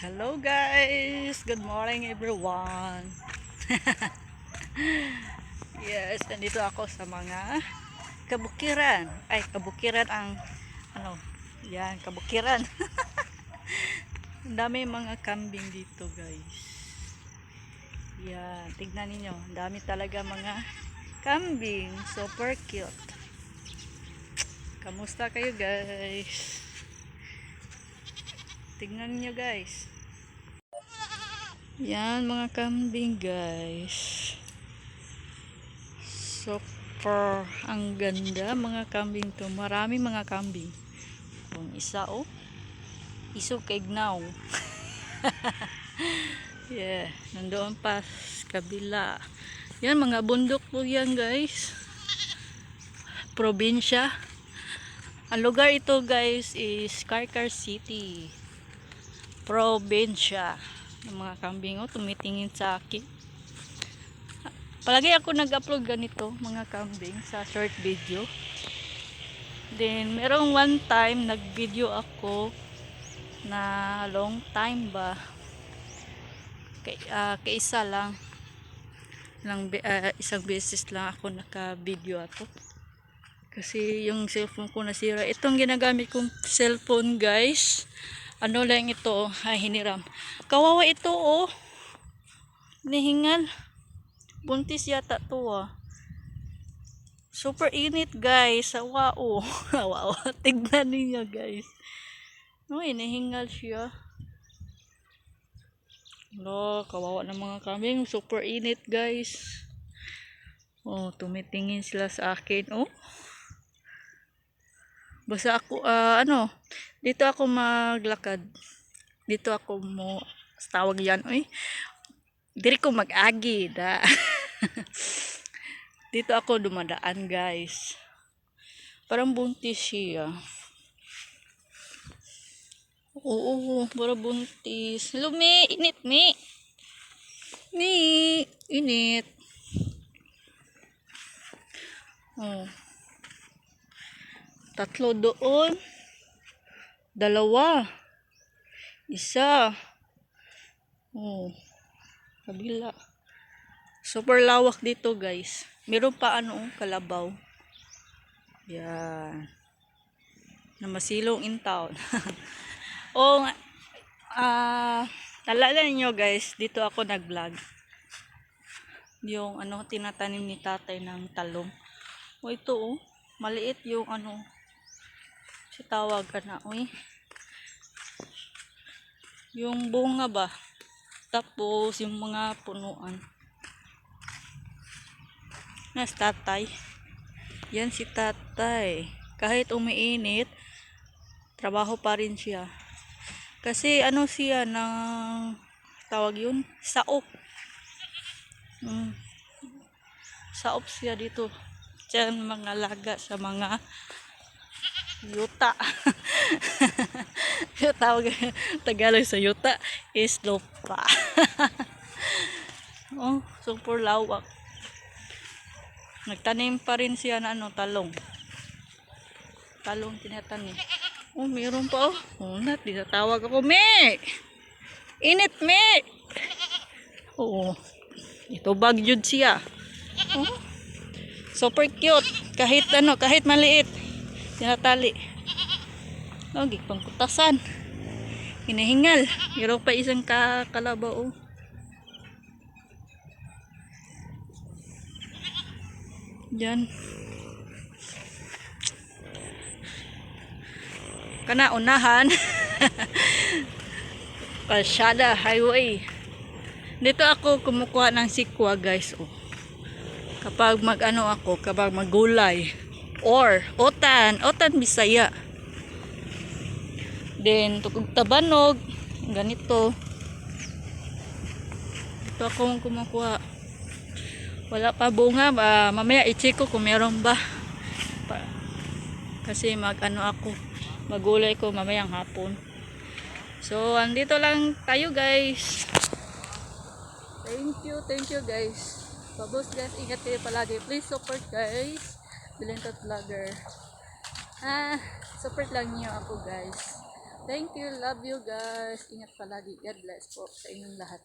Hello guys! Good morning everyone! yes, nandito ako sa mga kabukiran. Ay, kabukiran ang ano, yan, kabukiran. ang dami mga kambing dito guys. Yan, tignan ninyo. Ang dami talaga mga kambing. Super cute. Kamusta kayo guys? Tingnan niyo guys. Yan mga kambing guys. Super ang ganda mga kambing to. Marami mga kambing. Kung isa oh. Isog kay gnaw. yeah, nandoon pa kabila. Yan mga bundok po yan guys. Probinsya. Ang lugar ito guys is Karkar City. Probinsya. Yung mga kambing oh, tumitingin sa akin. Palagi ako nag-upload ganito, mga kambing, sa short video. Then, merong one time, nag-video ako na long time ba. Kay, ah, kaisa lang. lang be- ah, isang beses lang ako naka-video ato. Kasi yung cellphone ko nasira. Itong ginagamit kong cellphone guys. Ano lang ito, ay hiniram. Kawawa ito oh. Nihingal. Buntis yata to ah. Super init guys. Awa oh. Oh. Tignan ninyo guys. No, inihingal siya. No, kawawa ng mga kambing. Super init guys. Oh, tumitingin sila sa akin. Oh. Basta ako, ah, ano, dito ako maglakad. Dito ako mo, tawag yan, uy. Diri ko mag-agi, da. dito ako dumadaan, guys. Parang buntis siya. Oo, parang buntis. Me. Init, me. Me. Init. Oh. Tatlo doon. Dalawa. Isa. Oh. Kabila. Super lawak dito, guys. Meron pa ano, oh, kalabaw. Yan. Na masilong in town. oh, ah, nalala niyo guys, dito ako nag-vlog. Yung ano, tinatanim ni tatay ng talong. O ito oh, maliit yung ano, si tawag ka na, uy. Yung bunga ba? Tapos yung mga punuan. Nas tatay. Yan si tatay. Kahit umiinit, trabaho pa rin siya. Kasi ano siya ng tawag yun? Saop. Mm. Saop siya dito. Diyan mga laga sa mga yuta. Tawag Tagalog sa yuta is lupa. oh, super lawak. Nagtanim pa rin siya na ano, talong. Talong tinatanim. Oh, meron pa oh. Oh, nat, tinatawag ako, me! Init, me! Oo. Ito bagyod siya. Oh. Super cute. Kahit ano, kahit maliit. Tinatali. Oh, gipang kutasan. Hinahingal. Meron pa isang ka kalabaw. Oh. Diyan. Kana unahan. Kalsada highway. Dito ako kumukuha ng sikwa guys. Oh. Kapag mag ano ako, kapag magulay. Or, otan. Otan bisaya. Then, tukog tabanog. Ganito. Dito ako kumukuha. Wala pa bunga. Ah, mamaya i-check ko kung meron ba. Pa- kasi mag ano ako. Magulay ko mamayang hapon. So, andito lang tayo guys. Thank you, thank you guys. Pabos guys, ingat kayo palagi. Please support guys. Bilintot Vlogger. Ah, support lang niyo ako guys. Thank you. Love you guys. Ingat palagi. God bless po sa inyong lahat.